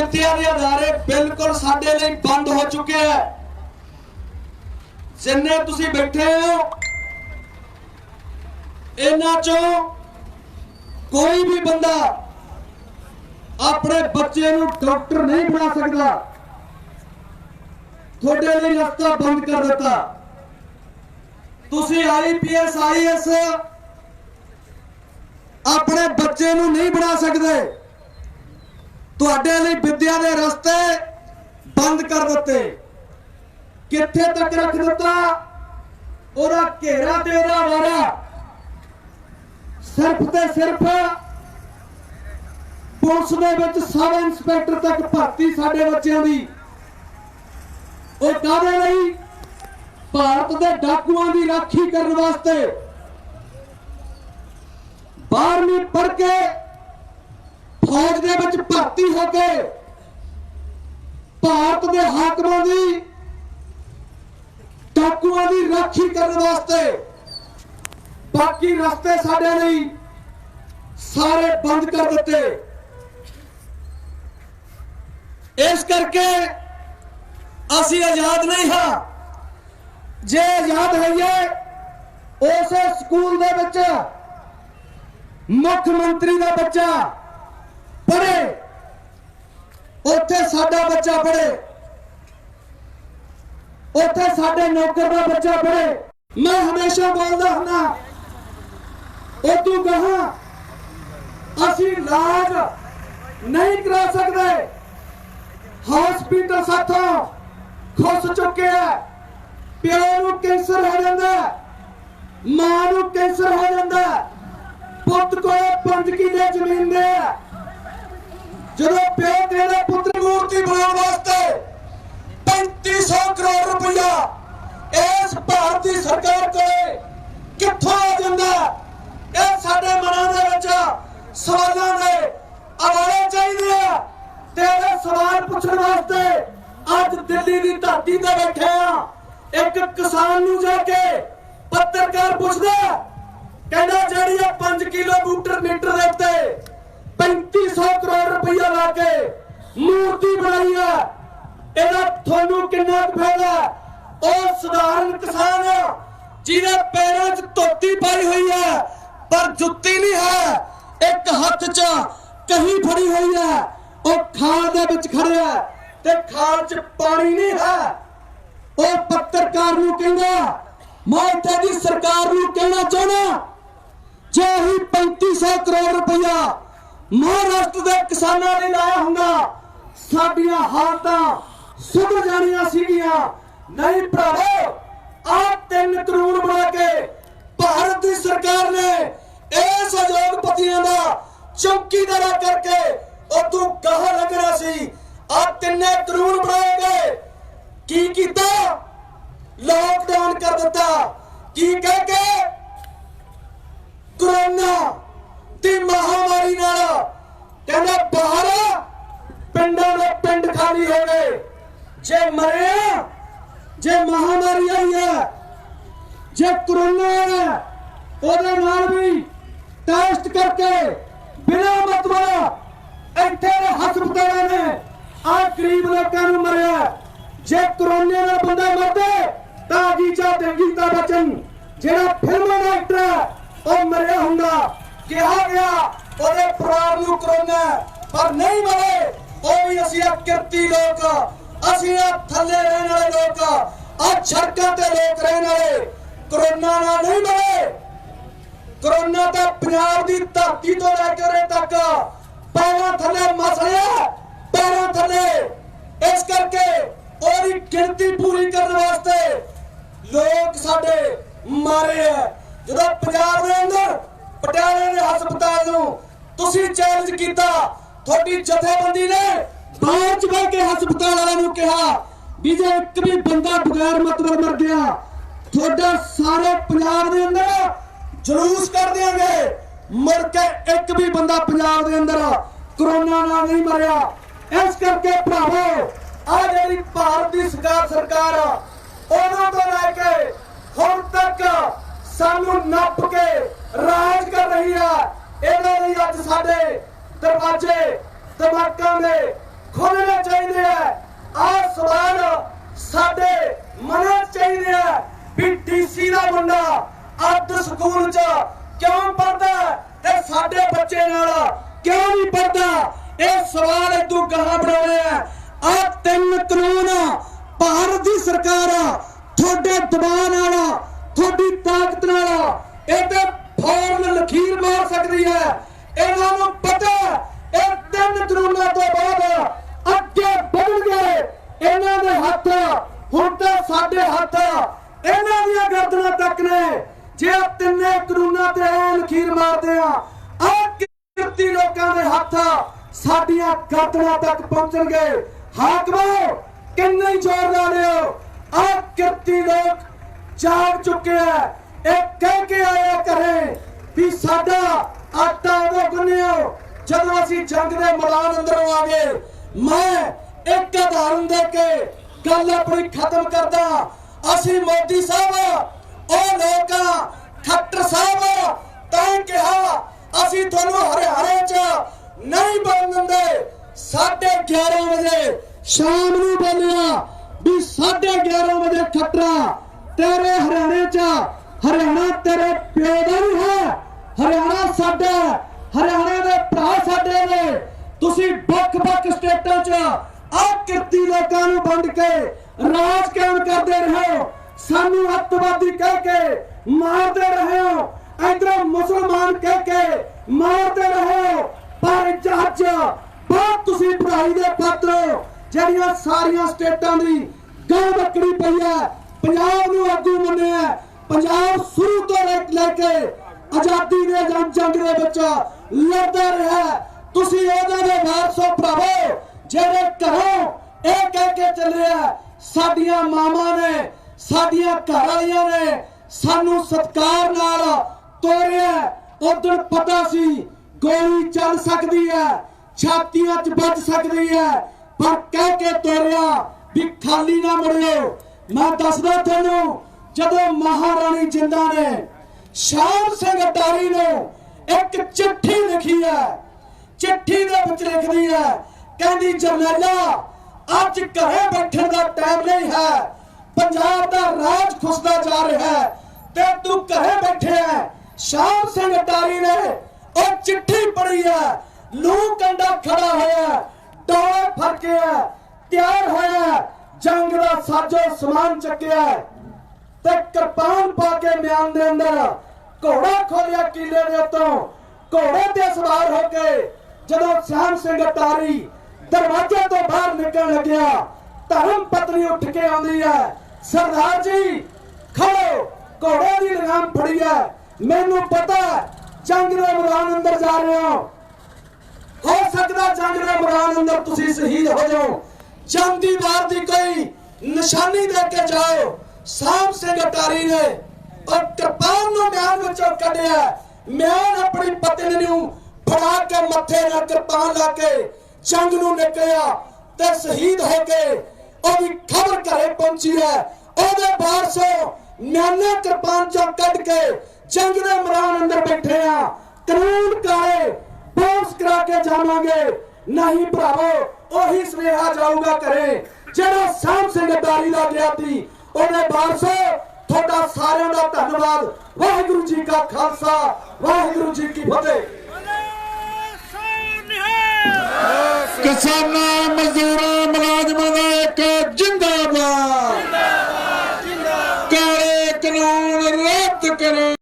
ਵਿੱਦਿਆ ਦੇ ਅਦਾਰੇ ਬਿਲਕੁਲ ਸਾਡੇ ਲਈ ਬੰਦ ਹੋ ਚੁੱਕੇ ਹੈ। ਜਿੰਨੇ ਤੁਸੀਂ ਬੈਠੇ ਹੋ, ਇਹਨਾਂ ਚੋਂ ਕੋਈ ਵੀ ਬੰਦਾ ਆਪਣੇ ਬੱਚੇ ਨੂੰ ਡਾਕਟਰ ਨਹੀਂ ਬਣਾ ਸਕਦਾ। ਤੁਹਾਡੇ ਲਈ ਰਸਤਾ ਬੰਦ ਕਰ ਦਿੱਤਾ। ਤੁਸੀਂ ਆਈਪੀਐਸ ਆਈਐਸ ਆਪਣੇ ਬੱਚੇ ਨੂੰ ਨਹੀਂ ਬਣਾ ਸਕਦੇ। ਤੁਹਾਡੇ ਲਈ ਵਿਦਿਆ ਦੇ ਰਸਤੇ ਬੰਦ ਕਰ ਦਿੱਤੇ। ਕਿੱਥੇ ਤੱਕ ਰੱਖ ਦਿੱਤਾ? ਉਹਦਾ ਘੇਰਾ ਤੇ ਉਹਦਾ ਵਾਰਾ ਸਿਰਫ ਤੇ ਸਿਰਫ ਪੁਲਿਸ ਦੇ ਵਿੱਚ ਸਬ ਇੰਸਪੈਕਟਰ ਤੱਕ ਭਰਤੀ ਸਾਡੇ ਬੱਚਿਆਂ ਦੀ। ਉਹ ਕਾਹਦੇ ਲਈ? ਭਾਰਤ ਦੇ ਡਾਕੂਆਂ ਦੀ ਰਾਖੀ ਕਰਨ ਵਾਸਤੇ। 12ਵੀਂ ਪੜ੍ਹ ਕੇ ਫੌਜ ਦੇ ਵਿੱਚ ਭਰਤੀ ਹੋ ਕੇ ਭਾਰਤ ਦੇ ਹਾਕਮਾਂ ਦੀ, ਡਾਕੂਆਂ ਦੀ ਰਾਖੀ ਕਰਨ ਵਾਸਤੇ, ਬਾਕੀ ਰਸਤੇ ਸਾਡੇ ਲਈ ਸਾਰੇ ਬੰਦ ਕਰ ਦਿੱਤੇ। ਇਸ ਕਰਕੇ ਅਸੀਂ ਆਜ਼ਾਦ ਨਹੀਂ ਹਾਂ। ਜੇ ਆਜ਼ਾਦ ਹੋਈਏ, ਉਸੇ ਸਕੂਲ ਦੇ ਵਿੱਚ ਮੁੱਖ ਮੰਤਰੀ ਦਾ ਬੱਚਾ ਪੜ੍ਹੇ। ਉੱਥੇ ਸਾਡਾ ਬੱਚਾ ਪੜ੍ਹੇ। ਉੱਥੇ ਸਾਡੇ ਨੌਕਰ ਦਾ ਬੱਚਾ ਪੜ੍ਹੇ। ਮੈਂ ਹਮੇਸ਼ਾ ਬੋਲਦਾ ਹੁੰਦਾ ਉਹ ਤੂੰ ਕਹਾ ਅਸੀਂ ਇਲਾਜ ਨਹੀਂ ਕਰਾ ਸਕਦੇ। ਹਸਪੀਟਲ ਸਾਥੋਂ ਖੁੱਸ ਚੁੱਕੇ ਆ। ਪਿਓ ਨੂੰ ਕੈਂਸਰ ਹੋ ਜਾਂਦਾ, ਮਾਂ ਨੂੰ ਕੈਂਸਰ ਹੋ ਜਾਂਦਾ। ਪੁੱਤ ਕੋਲ 5 ਕਿੱਲੇ ਜ਼ਮੀਨ ਦੇ ਪਿਓ ਕਹਿੰਦਾ ਪੁੱਤਰ ਮੂਰਤੀ ਬਣਾਉਣ ਵਾਸਤੇ 3500 ਕਰੋੜ ਰੁਪਇਆ ਇਸ ਭਾਰਤ ਸਰਕਾਰ ਕੋਲੇ ਕਿੱਥੋਂ ਆ ਜਾਂਦਾ ਇਹ ਸਾਡੇ ਮਨਾਂ ਦੇ ਵਿੱਚ ਸਵਾਲਾਂ ਦੇ ਆਵਾਜ਼ ਚਾਹੀਦੇ ਆ। ਤੇ ਸਵਾਲ ਪੁੱਛਣ ਵਾਸਤੇ ਅੱਜ ਦਿੱਲੀ ਦੀ ਧਰਤੀ ਤੇ ਬੈਠੇ ਆ। ਇੱਕ ਕਿਸਾਨ ਨੂੰ ਜਾ ਕੇ ਪੱਤਰਕਾਰ ਪੁੱਛਦਾ ਕਹਿੰਦਾ ਜਿਹੜੀ ਆ 5 ਕਿਲੋਮੀਟਰ ਮੀਟਰ ਦੇ ਉੱਤੇ 3500 ਕਰੋੜ ਰੁਪਈਆ ਲਾ ਕੇ ਮੂਰਤੀ ਬਣਾਈ ਆ। ਇਹਦਾ ਤੁਹਾਨੂੰ ਕਿੰਨਾ ਫਾਇਦਾ ਹੈ? ਉਹ ਸਧਾਰਨ ਕਿਸਾਨ ਜਿਹਦੇ ਪੈਰਾਂ 'ਚ ਧੋਤੀ ਪਾਈ ਹੋਈ ਹੈ ਪਰ ਜੁੱਤੀ ਨਹੀਂ ਹੈ। ਇੱਕ ਹੱਥ 'ਚ ਕਹੀ ਫੜੀ ਹੋਈ ਹੈ ਉਹ ਖਾਲ ਦੇ ਵਿੱਚ ਖੜਿਆ ਤੇ ਖਾਲ 'ਚ ਪਾਣੀ ਨਹੀਂ ਹੈ। ਉਹ ਪੱਤਰਕਾਰ ਨੂੰ ਕਹਿੰਦਾ, ਮੈਂ ਇੱਥੇ ਦੀ ਸਰਕਾਰ ਨੂੰ ਕਹਿਣਾ ਚਾਹਣਾ ਜੇ ਹੀ 3500 ਕਰੋੜ ਰੁਪਇਆ ਮਹਾਰਾਸ਼ਟਰ ਦੇ ਕਿਸਾਨਾਂ ਲਈ ਲਾਇਆ ਹੁੰਦਾ। ਸਾਡੀਆਂ ਹਾਲਤਾਂ ਸੁਧਰ ਜਾਣੀਆਂ ਸੀਗੀਆਂ। ਨਹੀਂ ਭਰਾਵੋ ਆ ਤਿੰਨ ਕਾਨੂੰਨ ਬਣਾ ਕੇ ਭਾਰਤ ਦੀ ਸਰਕਾਰ ਨੇ ਇਸ ਉਦਯੋਗਪਤੀਆਂ ਦਾ ਚੌਕੀਦਾਰਾ ਕਰਕੇ ਉਹ ਤੂੰ ਲੱਗ ਰਿਹਾ ਸੀ। ਆ ਤਿੰਨੇ ਕਾਨੂੰਨ ਬਣਾਏ ਗਏ। ਕੀ ਕੀਤਾ? ਲੋਕਡਾਊਨ ਕਰ ਦਿੱਤਾ। ਕੀ ਕਹਿ ਕੇ? ਕਰੋਨਾ। ਕਹਿੰਦਾ ਬਾਹਰ ਪਿੰਡਾਂ ਦੇ ਪਿੰਡ ਖਾਲੀ ਹੋ ਗਏ। ਜੇ ਮਰੇ ਜੇ ਮਹਾਮਾਰੀ ਆਈ ਹੈ, ਜੇ ਕਰੋਨਾ ਹੈ, ਉਹਦੇ ਨਾਲ ਵੀ ਟੈਸਟ ਕਰਕੇ ਬਿਨਾਂ ਮਤਲਬ ਇੱਥੇ ਦੇ ਹਸਪਤਾਲਾਂ ਨੇ ਆ ਗਰੀਬ ਲੋਕਾਂ ਨੂੰ ਮਰਿਆ। ਜੇ ਕਰੋਨਾ ਦਾ ਬੰਦਾ ਮਰਦੇ, ਤਾਂ ਜੀਜਾ ਤੇ ਗੀਤਾ ਬਚਨ? ਜਿਹੜਾ ਫਿਲਮਾਂ ਦਾ ਐਕਟਰ ਉਹ ਮਰਿਆ ਹੁੰਦਾ। ਕਿਹਾ ਗਿਆ ਉਹਦੇ ਪਰਿਵਾਰ ਨੂੰ ਕਰੋਨਾ ਪਰ ਨਹੀਂ ਮਰੇ, ਉਹ ਵੀ ਅਸੀਂ ਆ ਕਿਰਤੀ ਲੋਕ ਅਸੀਂ ਆ ਥੱਲੇ ਰਹਿਣ ਵਾਲੇ ਲੋਕ ਆ। ਸੜਕਾਂ ਤੇ ਲੋਕ ਰਹਿਣ ਵਾਲੇ। ਕਰੋਨਾ ਨਾਲ ਨਹੀਂ ਮਰੇ। ਕਰੋਨਾ ਤਾਂ ਪੰਜਾਬ ਦੀ ਧਰਤੀ ਤੋਂ ਲੈ ਕੇ ਉਰੇ ਤੱਕ ਪੈਰਾਂ ਥੱਲੇ ਮਸਲਿਆ ਪੈਰਾਂ ਥੱਲੇ। ਇਸ ਕਰਕੇ ਉਹਦੀ ਗਿਣਤੀ ਪੂਰੀ ਕਰਨ ਵਾਸਤੇ ਲੋਕ ਸਾਡੇ ਮਾਰੇ ਆ। ਜਦੋਂ ਪੰਜਾਬ ਦੇ ਅੰਦਰ ਪਟਿਆਲੇ ਦੇ ਹਸਪਤਾਲ ਨੂੰ ਤੁਸੀਂ ਚੈਲੰਜ ਕੀਤਾ। ਤੁਹਾਡੀ ਜਥੇਬੰਦੀ ਨੇ ਬਾਹਰ ਚ ਬਹਿ ਕੇ ਹਸਪਤਾਲ ਵਾਲਿਆਂ ਨੂੰ ਕਿਹਾ ਵੀ ਜੇ ਇੱਕ ਵੀ ਬੰਦਾ ਬਗੈਰ ਮਤਲਬ ਮਰ ਗਿਆ ਤੁਹਾਡਾ ਸਾਰੇ ਪੰਜਾਬ ਦੇ ਅੰਦਰ ਜਲੂਸ ਕਰ ਦਿਆਂਗੇ। ਮੁੜ ਕੇ ਇੱਕ ਵੀ ਬੰਦਾ ਪੰਜਾਬ ਦੇ ਅੰਦਰ ਕਰੋਨਾ ਨਾਲ ਨਹੀਂ ਮਰਿਆ। ਇਸ ਕਰਕੇ ਭਰਾਵੋ ਆ ਜਿਹੜੀ ਭਾਰਤ ਦੀ ਸਰਕਾਰ ਸਰਕਾਰ ਆ, ਉਹਨਾਂ ਤੋਂ ਲੈ ਕੇ ਹੁਣ ਤੱਕ ਸਾਨੂੰ ਨੱਪ ਕੇ ਰਾਜ ਕਰ ਰਹੀ ਆ ਇਹਨਾਂ ਲਈ ਅੱਜ ਸਾਡੇ ਦਰਵਾਜ਼ੇ ਦਿਮਾਗਾਂ ਦੇ ਖੋਲਣੇ ਚਾਹੀਦੇ ਆ। ਆਹ ਸਵਾਲ ਸਾਡੇ ਮਨਾਂ ਚਾਹੀਦੇ ਆ ਵੀ ਡੀਸੀ ਦਾ ਮੁੰਡਾ ਅੱਧ ਸਕੂਲ 'ਚ ਕਿਉਂ ਪੜਦਾ ਤੇ ਸਾਡੇ ਬੱਚੇ ਨਾਲ ਕਿਉਂ ਨਹੀਂ ਪੜਦਾ ਇਹ ਸਵਾਲ ਇਦੋਂ ਗਾਹਾਂ ਬਣਾਉਣੇ ਆ। ਆ ਤਿੰਨ ਕਾਨੂੰਨ ਭਾਰਤ ਦੀ ਸਰਕਾਰ ਤੁਹਾਡੇ ਦਬਾਅ ਨਾਲ, ਤੁਹਾਡੀ ਤਾਕਤ ਨਾਲ ਇਹ ਤੇ ਫੌਰਨ ਲਖੀਰ ਮਾਰ ਸਕਦੀ ਹੈ। ਇਹਨਾਂ ਨੂੰ ਪਤਾ ਇਹ ਤਿੰਨ ਕਾਨੂੰਨਾਂ ਤੋਂ ਬਾਅਦ ਅੱਗੇ ਵਧਣਗੇ। ਇਹਨਾਂ ਦੇ ਹੱਥ, ਹੁਣ ਤਾਂ ਸਾਡੇ ਹੱਥ, ਇਹਨਾਂ ਦੀਆਂ ਗਰਦਨਾਂ ਤੱਕ ਨੇ। ਜੇ ਤਿੰਨੇ ਕਾਨੂੰਨਾਂ ਤੇ ਐ ਲਖੀਰ ਮਾਰਦੇ ਆ ਆ ਕਿਰਤੀ ਲੋਕਾਂ ਦੇ ਹੱਥ ਸਾਡੀਆਂ ਗਰਦਨਾਂ ਤੱਕ ਪਹੁੰਚਣਗੇ। ਹਾਕਮੋ, ਕਿੰਨੇ ਹੀ ਜ਼ੋਰ ਲਾ ਲਿਓ। ਆ ਕਿਰਤੀ ਲੋਕ ਜਾਗ ਚੁੱਕੇ ਆ। ਇਹ ਕਹਿ ਕੇ ਆਇਆ ਕਰੇ ਵੀ ਸਾਡਾ ਆਟਾ ਉਹ ਗੁੰਨਿਓ। ਜਦੋਂ ਅਸੀਂ ਜੰਗ ਦੇ ਮੈਦਾਨ ਅੰਦਰੋਂ ਆ ਗਏ, ਮੈਂ ਇੱਕ ਉਦਾਹਰਨ ਦੇ ਕੇ ਗੱਲ ਆਪਣੀ ਖਤਮ ਕਰਦਾ। ਅਸੀਂ ਮੋਦੀ ਸਾਹਿਬ, ਉਹ ਲੋਕਾਂ ਖੱਟਰ ਸਾਹਿਬ, ਤਾਂ ਕਿਹਾ, ਅਸੀਂ ਤੁਹਾਨੂੰ ਹਰਿਆਣੇ ਚ ਨਹੀਂ ਬਣ ਦਿੰਦੇ। 11:30 ਵਜੇ ਸ਼ਾਮ ਨੂੰ ਬੋਲਿਆ ਵੀ 11:30 ਵਜੇ ਖੱਟਰਾ ਤੇਰੇ ਹਰਿਆਣੇ ਚ, ਹਰਿਆਣਾ ਤੇਰੇ ਪਿਓ ਦਾ ਵੀ ਹੈ। ਹਰਿਆਣਾ ਸਾਡਾ। ਹਰਿਆਣੇ ਦੇ ਭਰਾ ਸਾਡੇ ਨੇ ਤੁਸੀਂ ਵੱਖ-ਵੱਖ ਸਟੇਟਾਂ 'ਚ ਆ ਕਿਰਤੀ ਲੋਕਾਂ ਨੂੰ ਵੰਡ ਕੇ ਰਾਜ ਕਾਇਮ ਕਰਦੇ ਰਹੇ ਸਾਨੂੰ ਅੱਤਵਾਦੀ ਕਹਿ ਕੇ ਮਾਰਦੇ ਰਹੇ ਹੋ ਇਧਰ ਮੁਸਲਮਾਨ ਕਹਿ ਕੇ ਮਾਰਦੇ ਰਹੇ ਹੋ ਪਰ ਜੱਜ ਬਹੁਤ ਤੁਸੀਂ ਪੜਾਈ ਦੇ ਪਾਤਰ ਜਿਹੜੀਆਂ ਸਾਰੀਆਂ ਸਟੇਟਾਂ ਦੀ ਗਾਂ ਬੱਕਰੀ ਪਈ ਹੈ ਪੰਜਾਬ ਨੂੰ ਆਗੂ ਮੰਨਿਆ। ਪੰਜਾਬ ਸ਼ੁਰੂ ਤੋਂ ਲੈ ਕੇ ਆਜ਼ਾਦੀ ਦੇ ਜੰਗ ਦੇ ਵਿੱਚ ਲੜਦਾ ਰਿਹਾ। ਤੁਸੀਂ ਉਹਨਾਂ ਦੇ ਵਾਰਸੋ ਭਰਾਵੋ, ਜਿਹੜੇ ਘਰੋਂ ਇਹ ਕਹਿ ਕੇ ਚੱਲਿਆ ਸਾਡੀਆਂ ਮਾਵਾਂ ਨੇ, ਸਾਡੀਆਂ ਘਰ ਵਾਲੀਆਂ ਨੇ ਸਾਨੂੰ ਸਤਕਾਰ ਨਾਲ ਤੋਰਿਆ। ਉਦੋਂ ਪਤਾ ਸੀ ਗੋਲੀ ਚੱਲ ਸਕਦੀ ਹੈ, ਛਾਤੀਆਂ 'ਚ ਵੱਜ ਸਕਦੀ ਹੈ, ਪਰ ਕਹਿ ਕੇ ਤੋਰਿਆ ਵੀ ਖਾਲੀ ਨਾ ਮੁੜਿਓ। ਮੈਂ ਦੱਸਦਾ ਤੁਹਾਨੂੰ, ਜਦੋਂ ਮਹਾਰਾਣੀ ਜਿੰਦਾ ਨੇ ਸ਼ਾਮ ਸਿੰਘ ਅਟਾਰੀ ਨੂੰ ਇੱਕ ਚਿੱਠੀ ਲਿਖੀ ਹੈ। ਚਿੱਠੀ ਦੇ ਵਿੱਚ ਲਿਖਦੀ ਹੈ, ਕਹਿੰਦੀ, ਜਰਨੈਲਾ, ਅੱਜ ਘਰੇ ਬੈਠਣ ਦਾ ਟਾਈਮ ਨਹੀਂ ਹੈ। ਪੰਜਾਬ ਦਾ ਰਾਜ ਖੁੱਸਦਾ ਜਾ ਰਿਹਾ ਹੈ ਤੇ ਤੂੰ ਘਰੇ ਬੈਠਿਆ ਸ਼ਾਮ ਸਿੰਘ ਅਟਾਰੀ ਨੇ ਉਹ ਚਿੱਠੀ ਪੜ੍ਹੀ ਹੈ। ਲੂ ਕੰਡਾ ਖੜਾ ਹੋਇਆ, ਡੋਲੇ ਫਰਕਿਆ ਤਿਆਰ ਹੋਇਆ, ਜੰਗ ਦਾ ਸਾਜੋ ਸਮਾਨ ਚੱਕਿਆ ਤੇ ਕਿਰਪਾਨ ਪਾ ਕੇ ਮਿਆਨ ਦੇ ਅੰਦਰ ਘੋੜਾ ਖੋਲਿਆ ਕਿਲੇ ਦੇ ਉੱਤੋਂ। ਘੋੜੇ ਤੇ ਸਵਾਰ ਹੋ ਕੇ ਜਦੋਂ ਸ਼ਾਮ ਸਿੰਘ ਅਟਾਰੀ ਦਰਵਾਜ਼ੇ ਤੋਂ ਬਾਹਰ ਨਿਕਲਣ ਲੱਗਿਆ ਧਰਮ ਪਤਨੀ ਉੱਠ ਕੇ ਆਉਂਦੀ ਹੈ ਸਰਦਾਰ ਜੀ ਖੜੋ ਘੋੜੇ ਦੀ ਲਗਾਮ ਫੜੀ ਹੈ। ਮੈਨੂੰ ਪਤਾ ਹੈ, ਜੰਗ ਦੇ ਮੈਦਾਨ ਅੰਦਰ ਜਾ ਰਹੇ ਹੋ। ਹੋ ਸਕਦਾ ਜੰਗ ਦੇ ਮੈਦਾਨ ਅੰਦਰ ਤੁਸੀਂ ਸ਼ਹੀਦ ਹੋ ਜਾਓ। ਜੰਗ ਦੀ ਵਾਰ ਦੀ ਕੋਈ ਨਿਸ਼ਾਨੀ ਦੇ ਕੇ ਜਾਓ। ਸਾਮ ਸਿੰਘ ਅਟਾਰੀ ਨੇ ਉਹ ਕਿਰਪਾਨ ਨੂੰ ਮਿਆਨ ਵਿੱਚੋਂ ਕੱਢਿਆ ਮਿਆਨ ਆਪਣੀ ਪਤਨੀ ਨੂੰ ਫੜਾ ਕੇ ਮੱਥੇ ਨਾਲ ਕਿਰਪਾਨ ਲਾ ਕੇ ਜੰਗ ਨੂੰ ਨਿਕਲਿਆ ਤੇ ਸ਼ਹੀਦ ਹੋ ਕੇ ਉਹਦੀ ਖਬਰ ਘਰੇ ਪਹੁੰਚੀ ਹੈ। ਉਹਦੇ ਵਾਰਸੋ ਮਿਆਨੇ ਕਿਰਪਾਨ ਚੋਂ ਕੱਢ ਕੇ ਜੰਗ ਦੇ ਮੈਦਾਨ ਅੰਦਰ ਬੈਠੇ ਆ। ਕਾਨੂੰਨ ਕਾਲੇ ਬੋਸ ਕਰਾ ਕੇ ਜਾਵਾਂਗੇ। ਨਹੀਂ ਭਰਾਵੋ, ਉਹੀ ਸੁਨੇਹਾ ਜਾਊਗਾ ਘਰੇ। ਜਿਹੜਾ ਸਾਮ ਸਿੰਘ ਦਾਰੀ ਦਾ ਗਿਆ ਸੀ ਉਹਨੇ ਵਾਰਸੋ ਸਾਰਿਆਂ ਦਾ ਧੰਨਵਾਦ। ਵਾਹਿਗੁਰੂ ਜੀ ਕਾ ਖਾਲਸਾ ਵਾਹਿਗੁਰੂ ਜੀ ਕੀ ਫਤਿਹ। ਕਿਸਾਨਾਂ ਮਜ਼ਦੂਰਾਂ ਮੁਲਾਜ਼ਮਾਂ ਦਾ ਇੱਕ ਜਿੰਦਾਬਾਦ। ਕਾਲੇ ਕਾਨੂੰਨ ਰੱਦ ਕਰੋ।